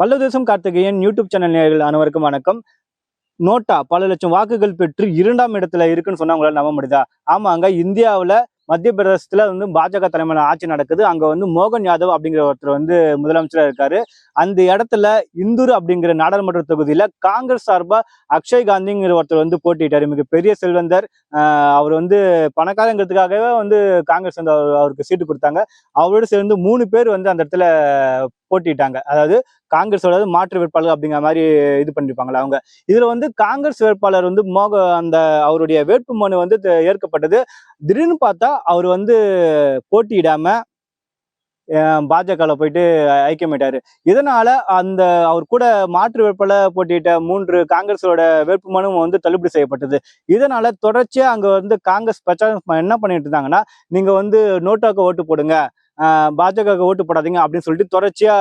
பல்லதேசம் Karthikeyan YouTube channel நேர்கள் அனைவருக்கும் வணக்கம். நோட்டா பல லட்சம் வாக்குகள் பெற்று இரண்டாம் இடத்துல இருக்குன்னு சொன்னா நம்ப முடியுதா? ஆமாங்க இந்தியாவில மத்திய பிரதேசத்துல வந்து பாஜக தலைமையில ஆட்சி நடக்குது. அங்க வந்து மோகன் யாதவ் அப்படிங்கிற ஒருத்தர் வந்து முதலமைச்சரா இருக்காரு. அந்த இடத்துல இந்தூர் அப்படிங்கிற நாடாளுமன்ற தொகுதியில காங்கிரஸ் சார்பா அக்ஷய் காந்திங்கிற ஒருத்தர் வந்து போட்டிட்டாரு மிகப்பெரிய செல்வந்தர். ஆஹ் அவர் வந்து பணக்காரங்கிறதுக்காகவே வந்து காங்கிரஸ் வந்து அவருக்கு சீட்டு கொடுத்தாங்க. அவரோடு சேர்ந்து மூணு பேர் வந்து அந்த இடத்துல போட்டிட்டாங்க. அதாவது காங்கிரஸோட மாற்று வேட்பாளர் அப்படிங்கிற மாதிரி இது பண்ணிருப்பாங்களா அவங்க. இதுல வந்து காங்கிரஸ் வேட்பாளர் வந்து மோக அந்த அவருடைய வேட்பு மனு வந்து ஏற்கப்பட்டது. திடீர்னு பார்த்தா அவர் வந்து போட்டியிடாம பாஜகவில் போயிட்டு ஐக்கியமிட்டாரு இதனால அந்த அவர் கூட மாற்று வேட்பாளர் போட்டியிட்ட மூன்று காங்கிரஸோட வேட்புமனு வந்து தள்ளுபடி செய்யப்பட்டது. இதனால தொடர்ச்சியா அங்க வந்து காங்கிரஸ் பிரச்சாரம் என்ன பண்ணிட்டு இருந்தாங்கன்னா நீங்க வந்து நோட்டாக்கு ஓட்டு போடுங்க. பாஜக ஓட்டு போடாதீங்க அப்படின்னு சொல்லிட்டு தொடர்ச்சியா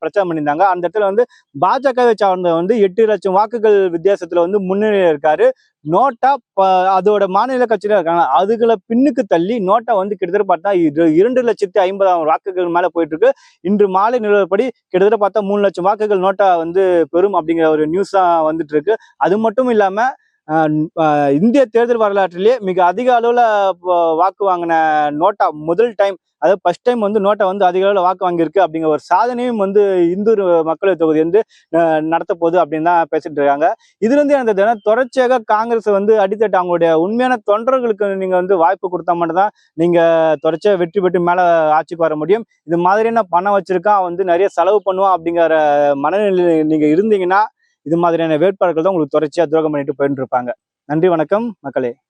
பிரச்சாரம் பண்ணியிருந்தாங்க. அந்த இடத்துல வந்து பாஜகவை சார்ந்த வந்து எட்டு லட்சம் வாக்குகள் வித்தியாசத்துல வந்து முன்னிலையில் இருக்காரு. நோட்டா ப- அதோட மாநில கட்சியில இருக்காங்க. அதுகளை பின்னுக்கு தள்ளி நோட்டா வந்து கிட்டத்தட்ட பார்த்தா இரண்டு லட்சத்தி ஐம்பதாயிரம் வாக்குகள் மேல போயிட்டு இருக்கு இன்று மாலை நிலவரப்படி கிட்டத்தட்ட பார்த்தா மூணு லட்சம் வாக்குகள் நோட்டா வந்து பெறும் அப்படிங்கிற ஒரு நியூஸ் தான் வந்துட்டு இருக்கு அது மட்டும் இல்லாம இந்திய தேர்தல் வரலாற்றிலேயே மிக அதிக அளவில் வாக்கு வாங்கின நோட்டா முதல் டைம் அதாவது ஃபர்ஸ்ட் டைம் வந்து நோட்டா வந்து அதிக அளவில் வாக்கு வாங்கியிருக்கு அப்படிங்கிற ஒரு சாதனையும் வந்து இந்தூர் மக்களவை தொகுதி வந்து நடத்த போகுது அப்படின்னு தான் பேசிட்டு இருக்காங்க. இதுலேருந்து அந்த தினம் தொடர்ச்சியாக காங்கிரஸ் வந்து அடித்தட்டு அவங்களுடைய உண்மையான தொண்டர்களுக்கு நீங்கள் வந்து வாய்ப்பு கொடுத்தா மட்டும்தான் நீங்கள் தொடர்ச்சியாக வெற்றி பெற்று மேலே ஆட்சிக்கு வர முடியும். இது மாதிரியான பணம் வச்சுருக்கான் வந்து நிறைய செலவு பண்ணுவான் அப்படிங்கிற மனநிலையில் நீங்கள் இருந்தீங்கன்னா இது மாதிரியான வேட்பாளர்கள் தான் உங்களுக்கு தொடர்ச்சியா துரோகம் பண்ணிட்டு போயிட்டு இருப்பாங்க நன்றி வணக்கம் மக்களே.